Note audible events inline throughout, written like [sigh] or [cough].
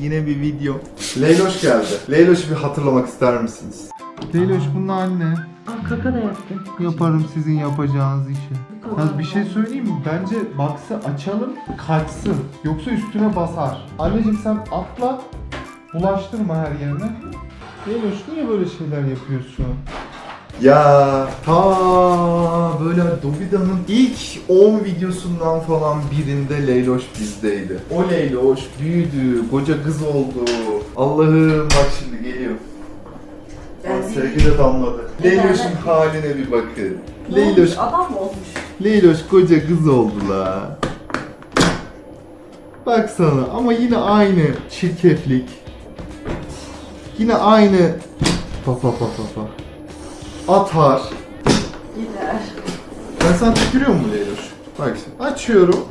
Yine bir video. Leyloş geldi. Leyloş'u bir hatırlamak ister misiniz? Leyloş bunun anne. Aa, kaka da yaptım. Yaparım sizin yapacağınız işi. Yalnız bir şey söyleyeyim mi? Bence baksı açalım, kaçsın. Yoksa üstüne basar. Anneciğim sen atla, bulaştırma her yerine. Leyloş niye böyle şeyler yapıyorsun? Ya ta böyle Dobida'nın ilk 10 videosundan falan birinde Leyloş bizdeydi. O Leyloş büyüdü, koca kız oldu. Allah'ım bak şimdi geliyor. Ben Bak sevgi de damladı. Leyloş'un haline bir bakın. Leyloş, Adam mı olmuş? Leyloş koca kız oldu la. Baksana ama yine aynı çirkeflik. Yine aynı pa pa pa pa pa. Atar. Gider. Ben sana tükürüyor mu Leyloş? Bak şimdi açıyorum.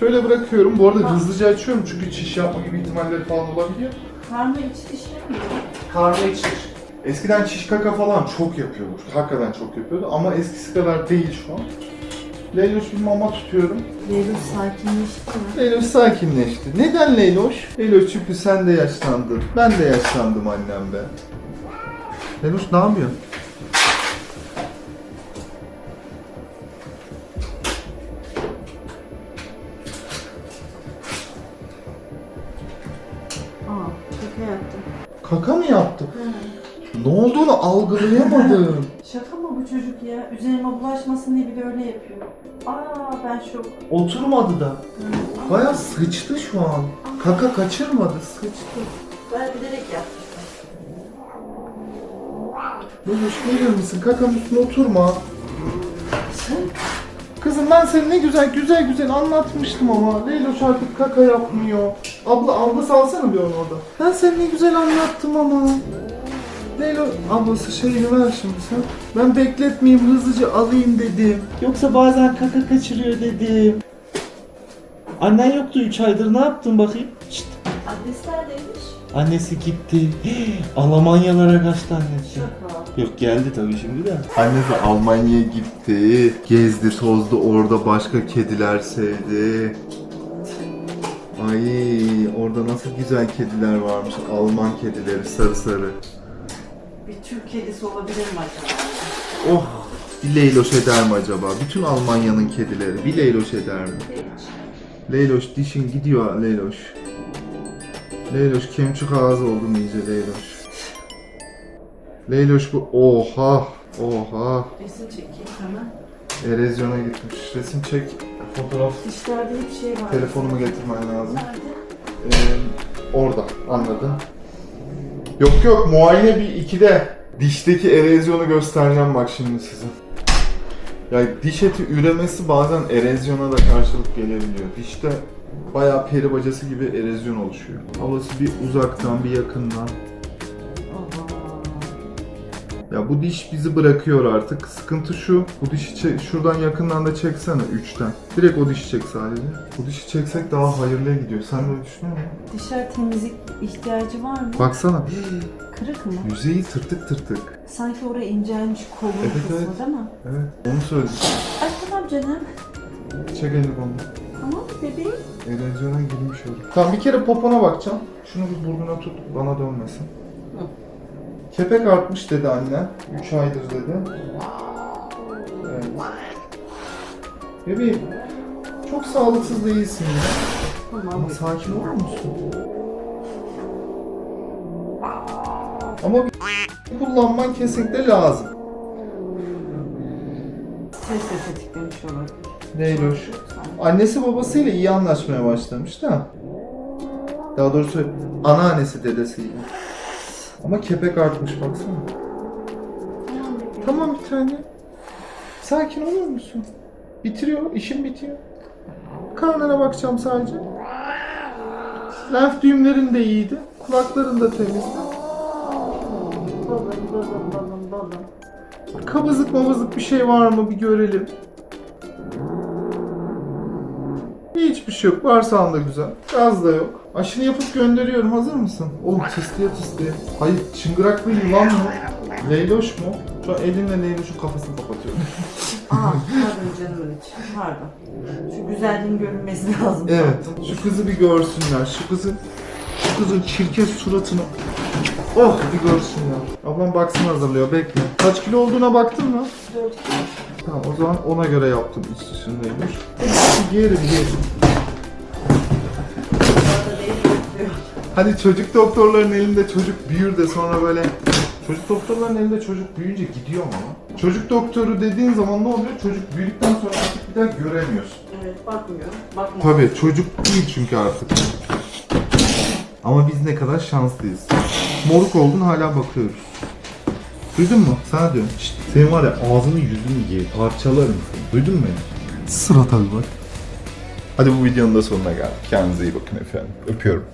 Şöyle bırakıyorum. Bu arada hızlıca açıyorum çünkü çiş yapma gibi ihtimalleri falan olabiliyor. Karnı iç dişlemiyor. Karnı çiş. Eskiden çiş kaka falan çok yapıyordu. Hakikaten çok yapıyordu ama eskisi kadar değil şu an. Leyloş bir mama tutuyorum. Leyla sakinleşti? Leyloş sakinleşti. Neden Leyloş? Leyloş çünkü sen de yaşlandın. Ben de yaşlandım annem be. Leyloş ne yapıyorsun? Kaka mı yaptı? Ne olduğunu algılayamadım. [laughs] Şaka mı bu çocuk ya? Üzerime bulaşmasın diye bir de öyle yapıyor. Aa ben şok. Oturmadı da. Baya sıçtı şu an. Kaka kaçırmadı, sıçtı. Ben bilerek yaptım. Leyloş gelir misin? Kakanın üstüne oturma. Kızım ben seni ne güzel güzel güzel anlatmıştım ama Leyloş artık kaka yapmıyor. Abla abla salsana bir onu orada. Ben seni ne güzel anlattım ama. Leylo ablası şeyini ver şimdi sen. Ben bekletmeyeyim hızlıca alayım dedim. Yoksa bazen kaka kaçırıyor dedim. Annen yoktu 3 aydır ne yaptın bakayım? Şşt. Annesi neredeymiş? Annesi gitti. [gasps] Almanyalara kaçtı annesi. Şaka. Yok geldi tabii şimdi de. Annesi Almanya'ya gitti. Gezdi tozdu orada başka kediler sevdi. Ay orada nasıl güzel kediler varmış. Alman kedileri sarı sarı. Bir Türk kedisi olabilir mi acaba? Oh bir Leyloş eder mi acaba? Bütün Almanya'nın kedileri bir Leyloş eder mi? Leyloş dişin gidiyor Leyloş. Leyloş kemçük ağzı oldun iyice Leyloş. Leyloş bu oha oha Resim çekeyim sana. erozyona gitmiş. Resim çek fotoğraf Dişlerde hep şey var. telefonumu getirmen lazım. Nerede? Ee, orada anladın. Yok yok muayene bir ikide. Dişteki erozyonu göstereceğim bak şimdi size. Ya diş eti üremesi bazen erozyona da karşılık gelebiliyor. Dişte bayağı peri bacası gibi erozyon oluşuyor. Ablası bir uzaktan bir yakından. Ya bu diş bizi bırakıyor artık. Sıkıntı şu. Bu dişi şuradan yakından da çeksene üçten. Direkt o dişi çek sadece. Bu dişi çeksek daha hayırlıya gidiyor. Sen böyle düşünüyor musun? Dişler temizlik ihtiyacı var mı? Baksana. Kırık mı? Yüzeyi tırtık tırtık. Sanki oraya incelmiş kolun Evet, kısmı evet. değil mi? Evet. Onu söyledim. Ay tamam canım. Çek elini bana. Tamam bebeğim. Erozyona girmiş olur. Tamam bir kere popona bakacağım. Şunu bir burnuna tut bana dönmesin. Hı. Kepek artmış dedi anne. 3 aydır dedi. Evet. Bebeğim çok sağlıksız değilsin ya. Tamam. Ama sakin olur musun? Ama kullanman kesinlikle lazım. Stres de tetiklemiş olabilir. Leyloş. Annesi babasıyla iyi anlaşmaya başlamış da. Daha doğrusu anneannesi dedesiyle. Ama kepek artmış baksana. Tamam bir tane. Sakin olur musun? Bitiriyor, işim bitiyor. Karnına bakacağım sadece. Lenf düğümlerin de iyiydi. Kulakların da temizdi. Kabızlık mabızlık bir şey var mı bir görelim. Hiçbir şey yok. Bağırsağın da güzel. Gaz da yok. Aşını yapıp gönderiyorum. Hazır mısın? Oğlum tıslaya tıslaya. Hayır çıngıraklı yılan mı? Leyloş mu? Şu an elinle Leyloş'un kafasını kapatıyorum. Aa [laughs] pardon canımın içi. Pardon. Şu güzelliğin görünmesi lazım. Evet. Şu kızı bir görsünler. Şu kızın şu kızın çirkef suratını. Oh bir görsünler. Ablam baksın hazırlıyor. Bekle. Kaç kilo olduğuna baktın mı? Dört kilo. Tamam o zaman ona göre yaptım iç dışındaymış. Giyerim giyerim. Hani çocuk doktorların elinde çocuk büyür de sonra böyle Çocuk doktorların elinde çocuk büyüyünce gidiyor mu ama? Çocuk doktoru dediğin zaman ne oluyor? Çocuk büyüdükten sonra artık bir daha göremiyorsun. Evet bakmıyor. Bakma. Tabii çocuk değil çünkü artık. Ama biz ne kadar şanslıyız. Moruk oldun hala bakıyoruz. Duydun mu? Sana diyorum. Şşt, senin var ya ağzını yüzünü ye. Parçalarım seni. Duydun mu beni? Sıra tabii bak. Hadi bu videonun da sonuna geldik. Kendinize iyi bakın efendim. Öpüyorum.